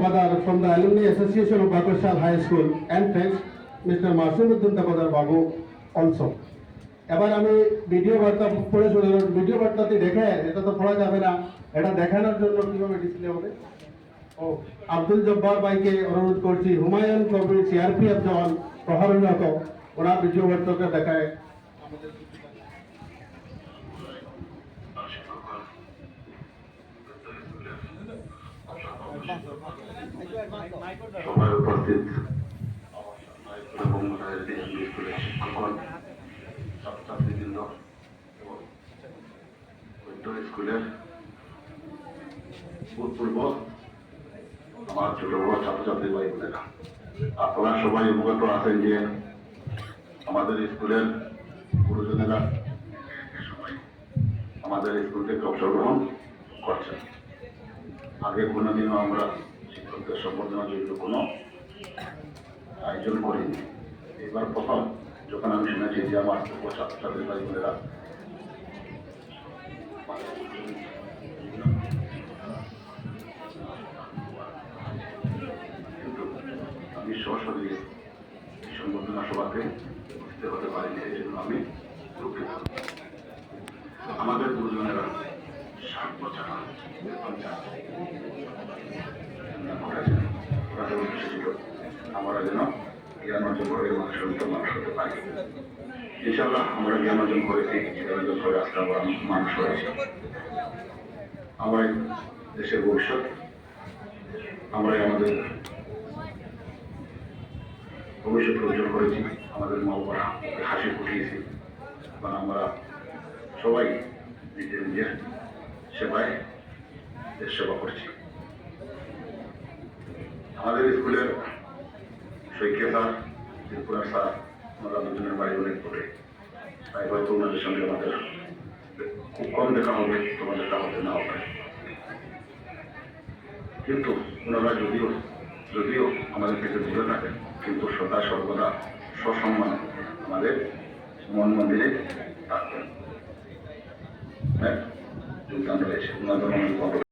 Tabadar from the Alumni Association of Bakushal High School and friends, Mr. Masuddin Tabadar Babu also. এবার আমি video বার্তা পড়ে শুনে video বার্তাতে দেখে এটা তো পড়া যাবে না। এটা দেখানোর জন্য কীভাবে ডিসপ্লে হবে? ও আব্দুল জব্বার ভাইকে অনুরোধ করছি। হুমায়ুন কবির সিআরপিএফ জওয়ান প্রহরণরত। ওনার ভিডিও বার্তাকে দেখায়। সবাই উপস্থিত এবং স্কুলের শিক্ষকগণ, ছাত্রছাত্রীবৃন্দ এবং স্কুলের ভূতপূর্ব আমার ছোট বড় ছাত্রছাত্রী ভাই বোনেরা। আপনারা সবাই অবগত আছেন যে আমাদের স্কুলের গুরুজনেরা সবাই আমাদের স্কুল থেকে অংশগ্রহণ করছেন। আগে কোনোদিনও আমরা শিক্ষকদের সম্বর্ধনার জন্য কোনো আয়োজন করিনি। এবার প্রথম যখন আমি শুনেছি যে আমার ছাত্রছাত্রী ভাই বোনেরা আমি এই সম্বর্ধনা সভাতে উপস্থিত হতে পারিনি, এই জন্য আমি দুঃখিত। আমাদের গুরুজনেরা ষাট বছর আমরা যেন জ্ঞান অর্জন করে মানুষের মতো মানুষ হতে পারি। ইনশাল্লাহ আমরা জ্ঞান অর্জন করেছি, জ্ঞান অর্জন করে আজকে মানুষ হয়েছি। আমরা দেশের ভবিষ্যৎ আমরাই আমাদের ভবিষ্যৎ উজ্জ্বল করেছি, আমাদের মা বাবারা হাসি ফুটিয়েছি। এবং আমরা সবাই নিজের নিজের সেবায় দেশ সেবা করছি। আমাদের স্কুলের স্যার ত্রিপুরা স্যার দুজনের বাড়ি অনেক দূরে। তাই হয়তো ওনাদের সঙ্গে আমাদের খুব কম দেখা হবে, তোমাদের হতে না হবে। কিন্তু ওনারা যদিও যদিও আমাদের থেকে দূরে থাকেন, কিন্তু সদা সর্বদা সসম্মানে আমাদের মন মন্দিরে থাকবেন। হ্যাঁ যোগদান রয়েছে ওনাদের অনেক